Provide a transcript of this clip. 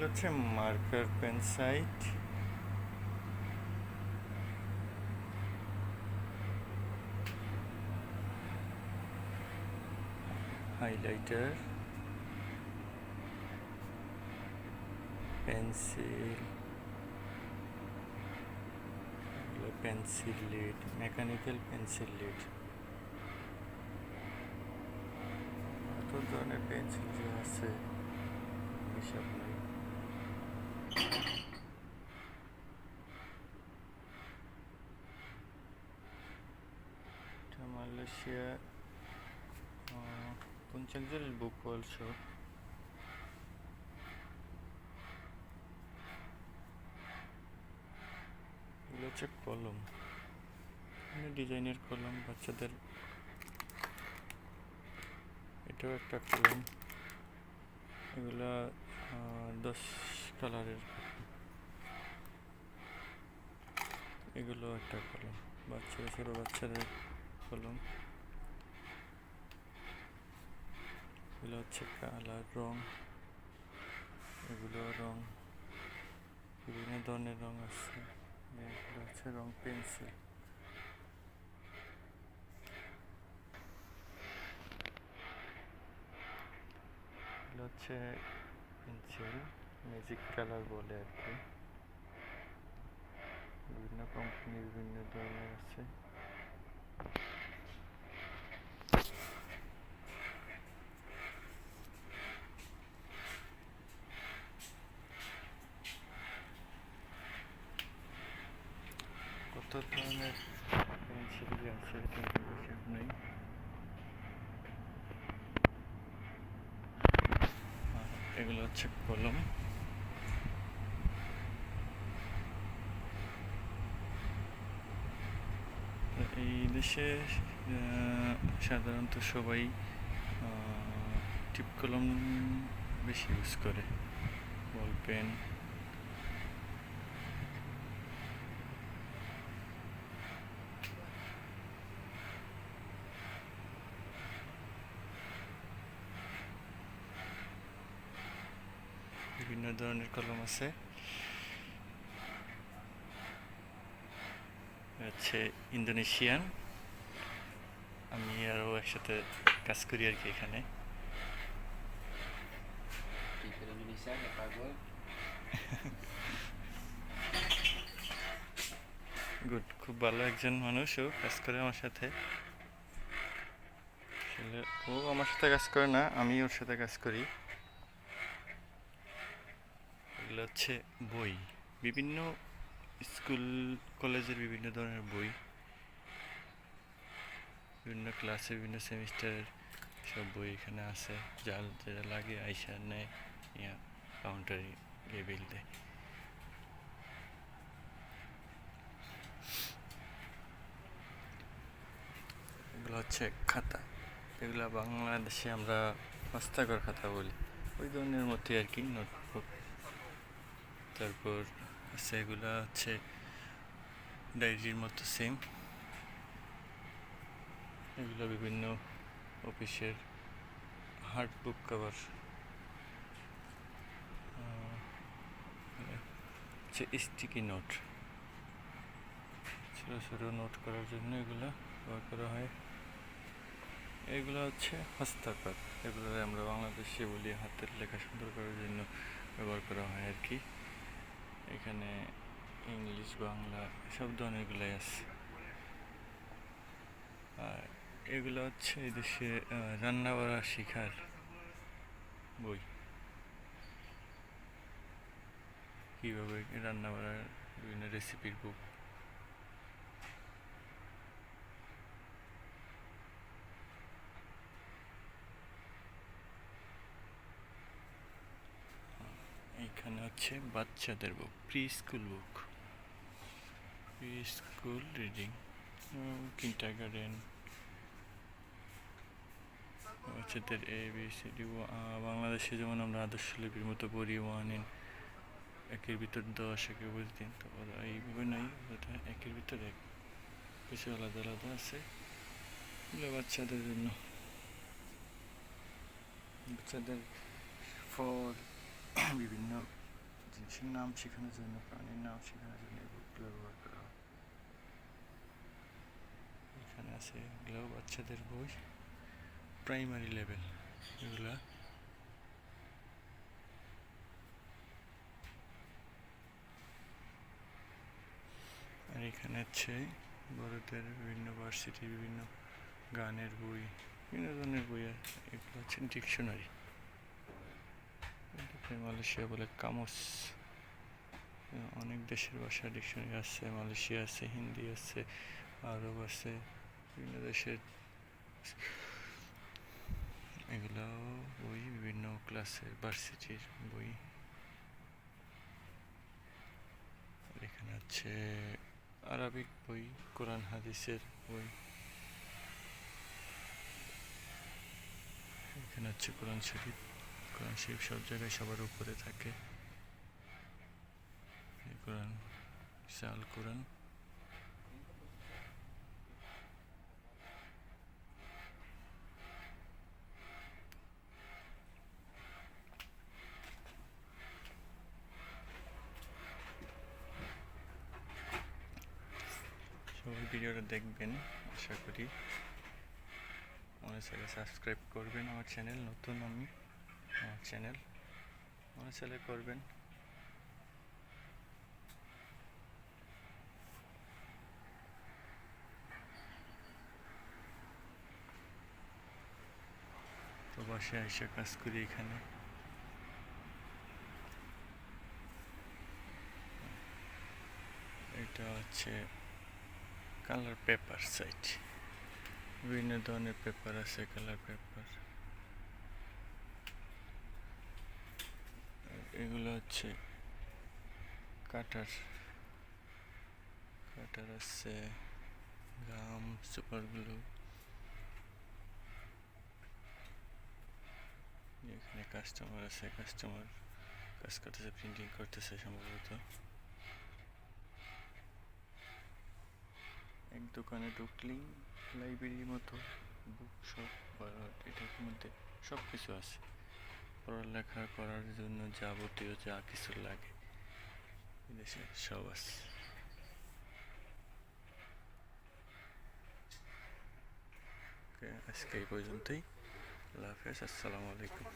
এগুলো হচ্ছে marker pen site. Highlighter, pencil pencil lead, mechanical pencil lead. কত ধরনের পেন্সিল যে আছে হিসাব নেই এটা মালয়েশিয়া পুঞ্চাকজল বুক অলসো এগুলো হচ্ছে কলম ডিজাইনের কলম বাচ্চাদের। এটাও একটা কলম এগুলা দশ কালারের এগুলো একটা কলম বাচ্চারা, ছোটো বাচ্চাদের। কলম এগুলো হচ্ছে কালার, রং। এগুলো রং, বিভিন্ন ধরনের রং আছে। এগুলো হচ্ছে রং পেন্সিল। এগুলো হচ্ছে পেন্সিল, ম্যাজিক কালার বলে আর কি। বিভিন্ন কোম্পানির বিভিন্ন ধরনের আছে কত ধরনের পেন্সিল যে আছে এটা হিসাব নেই আর এগুলো হচ্ছে কলম এই দেশে সাধারণত সবাই টিপ কলম বেশি ইউজ করে বল পেন। বিভিন্ন ধরনের কলম আছে। হচ্ছে ইন্দোনেশিয়ান। আমি আরও একসাথে কাজ করি আর কি এখানে. গুড খুব ভালো একজন মানুষও কাজ করে আমার সাথে। আসলে ও আমার সাথে কাজ করে না, আমি ওর সাথে কাজ করি। এগুলো হচ্ছে বই। বিভিন্ন স্কুল, কলেজের বিভিন্ন ধরনের বই। বিভিন্ন ক্লাসে বিভিন্ন সেমিস্টারের সব বই এখানে আছে। যা যেটা লাগে আইসা নেয় ইয়া কাউন্টারে গিয়ে বিল দেয়। এগুলো হচ্ছে খাতা। এগুলো বাংলাদেশে আমরা হস্তাক্ষর খাতা বলি। ওই ধরনের মধ্যে আর কি নোটবুক তারপর এগুলো হচ্ছে ডায়েরির মতো সেম। এগুলো বিভিন্ন অফিসের হার্ড বুক কভার হচ্ছে স্টিকি নোট ছোটো ছোটো নোট করার জন্য এগুলো ব্যবহার করা হয়। এগুলো হচ্ছে হস্তাক্ষর। এগুলো আমরা বাংলাদেশে বলি হাতের লেখা সুন্দর করার জন্য ব্যবহার করা হয় আর কি। এখানে ইংলিশ, বাংলা সব ধরনেরগুলাই আছে। আর এগুলো হচ্ছে এই দেশে রান্না করা শেখার বই। কীভাবে রান্না করার বিভিন্ন রেসিপির বুক হচ্ছে বাচ্চাদের book pre school book pre school reading kindergarten বাচ্চাদের এ বি সি ডি বাংলাদেশে যেমন আমরা আদর্শ লিপির মতো পড়ি ওয়ান ইন একের ভিতর দশ, একের ভিতর তিন, তো ওরা এইভাবে নাই ওটা একের ভিতর এক। কিছু আলাদা আলাদা আছে। বাচ্চাদের জন্য। বাচ্চাদের ফল, বিভিন্ন জিনিসের নাম শেখানোর জন্য প্রাণীর নাম শেখানোর জন্য এই ব্যবহার করা হয়। এখানে আছে এগুলো বাচ্চাদের বই। প্রাইমারি লেভেল এগুলা। আর এখানে হচ্ছে বড়দের বিভিন্ন ভার্সিটি বিভিন্ন গানের বই, বিভিন্ন ধরনের বই এগুলো হচ্ছে ডিকশনারি মালয়েশিয়া বলে কামস, অনেক দেশের ভাষা, ডিকশনারি আছে, মালয়েশিয়া আছে, হিন্দি আছে, আরব আছে, বিভিন্ন দেশের। এগুলো বই, বিভিন্ন ক্লাসের ভার্সিটির বই। এখানে আছে আরবিক বই, কোরআন, হাদিসের বই। এখানে হচ্ছে কোরআন শরীফ। কোরআন শরীফ সব জায়গায় সবার উপরে থাকে। কোরআন শাল কোরআন। ভিডিওটা দেখবেন, আশা করি। মনে চাইলে সাবস্ক্রাইব করবেন আমার চ্যানেল নতুন আমি। আমার চ্যানেল মনে চাইলে করবেন। প্রবাসে এসে কাজ করি এখানে। এটা হচ্ছে কালার পেপার সাইট বিভিন্ন ধরনের পেপার আছে কালার পেপার এগুলো হচ্ছে কাটার কাটার আছে, গাম, সুপার গ্লু। এখানে কাস্টমার আছে কাস্টমার কাজ করতেছে প্রিন্টিং করতেছে সম্ভবত। এক দোকানে ঢুকলেই লাইব্রেরির মতো বুক শপ বা এটার মধ্যে সব কিছু আছে। পড়ালেখা করার জন্য যাবতীয় যা কিছু লাগে সব আছে। আজকে এই পর্যন্তই। আল্লাহ হাফেজ, আসসালামু আলাইকুম।